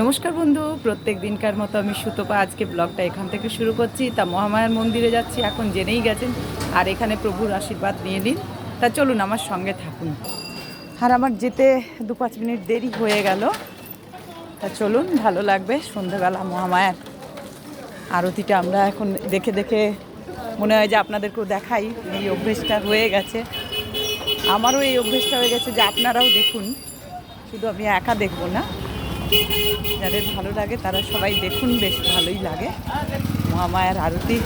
নমস্কার বন্ধু, প্রত্যেক দিনকার মতো আমি সুতপা। আজকে ব্লগটা এখান থেকে শুরু করছি। তা মহামায়ার মন্দিরে যাচ্ছি, এখন জেনেই গেছেন। আর এখানে প্রভুর আশীর্বাদ নিয়ে নিন। তা চলুন আমার সঙ্গে থাকুন। আর আমার যেতে দু পাঁচ মিনিট দেরি হয়ে গেল। তা চলুন, ভালো লাগবে সন্ধ্যাবেলা মহামায়ার। আরতিটা আমরা এখন দেখে দেখে মনে হয় যে আপনাদেরকেও দেখাই। এই অভ্যেসটা হয়ে গেছে। আমারও এই অভ্যেসটা হয়ে গেছে যে আপনারাও দেখুন। শুধু আমি একা দেখব না। যাদের ভালো লাগে, তারা সবাই দেখুন, বেশ ভালোই লাগে। মহামায়ার আরতি।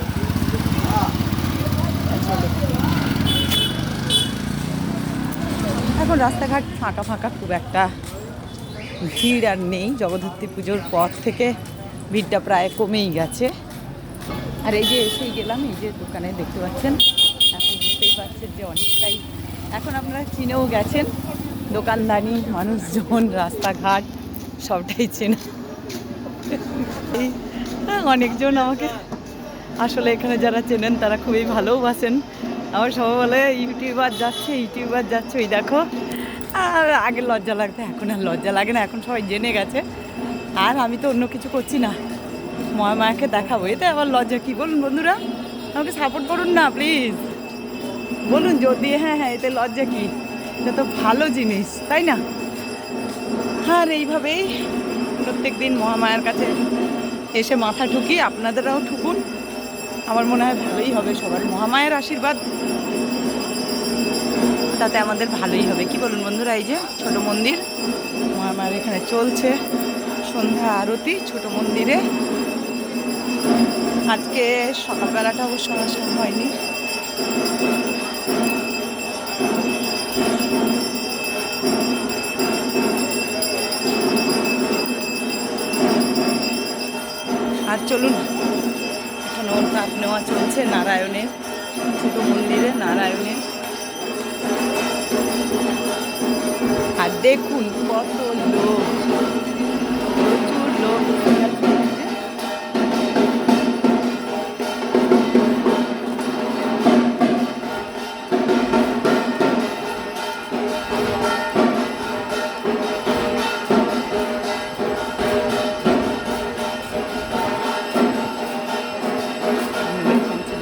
এখন রাস্তাঘাট ফাঁকা ফাঁকা, খুব একটা ভিড় আর নেই। জগদ্ধী পুজোর পর থেকে ভিড়টা প্রায় কমেই গেছে। আর এই যে এসেই গেলাম, এই যে দোকানে দেখতে পাচ্ছেন এখন বুঝতেই পারছেন যে অনেকটাই এখন আপনারা চিনেও গেছেন। দোকানদানি, মানুষজন, রাস্তাঘাট সবটাই চেনা। হ্যাঁ, অনেকজন আমাকে আসলে এখানে যারা চেনেন তারা খুবই ভালোবাসেন আমার সবাই বলে ইউটিউবার যাচ্ছে ইউটিউবার যাচ্ছে ওই দেখো। আর আগে লজ্জা লাগতো এখন আর লজ্জা লাগে না এখন সবাই জেনে গেছে। আর আমি তো অন্য কিছু করছি না। মা মাকে দেখাবো এতে আবার লজ্জা কি? বলুন বন্ধুরা আমাকে সাপোর্ট করুন না প্লিজ বলুন যদি হ্যাঁ হ্যাঁ এতে লজ্জা কি? এটা তো ভালো জিনিস তাই না? আর এইভাবেই প্রত্যেক দিন মহামায়ার কাছে এসে মাথা ঠুকি আপনাদেরও ঠুকুন। আমার মনে হয় ভালোই হবে সবার। মহামায়ের আশীর্বাদ তাতে আমাদের ভালোই হবে। কি বলুন বন্ধুরা, এই যে ছোট মন্দির, মহামায়ের এখানে চলছে। সন্ধ্যা আরতি, ছোট মন্দিরে। আজকে সকালবেলাটা অবশ্য আসা হয়নি। আর চলুন। এখন ওর তাপ নেওয়া চলছে নারায়ণের, ছোট মন্দিরে নারায়ণের। আর দেখুন কত লোক।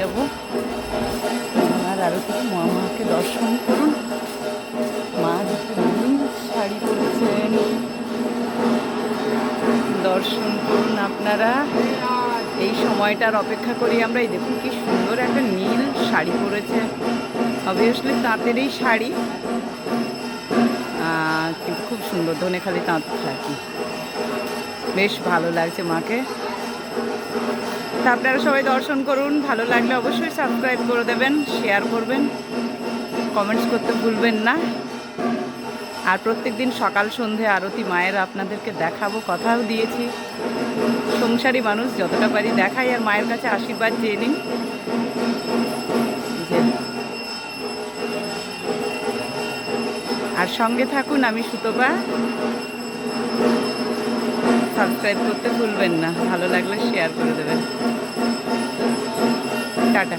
যাব আর আরও থেকে মা মাকে দর্শন করুন। মা দেখুন শাড়ি পরেছেন। দর্শন করুন আপনারা। এই সময়টার অপেক্ষা করি আমরা। এই দেখুন কি সুন্দর একটা নীল শাড়ি পরেছে। অবভিয়াসলি তাঁতেরই শাড়ি। কিন্তু খুব সুন্দর ধনে খালি তাঁত থাকি বেশ ভালো লাগছে মাকে। তা আপনারা সবাই দর্শন করুন। ভালো লাগলে অবশ্যই সাবস্ক্রাইব করে দেবেন শেয়ার করবেন কমেন্টস করতে ভুলবেন না। আর প্রত্যেক দিন সকাল সন্ধে আরতি মায়ের আপনাদেরকে দেখাবো, কথাও দিয়েছি। সংসারী মানুষ, যতটা পারি দেখাই, আর মায়ের কাছে আশীর্বাদ চেয়ে নিন। আর সঙ্গে থাকুন আমি সুতপা। সাবস্ক্রাইব করতে ভুলবেন না। ভালো লাগলে শেয়ার করে দেবেন। টাটা।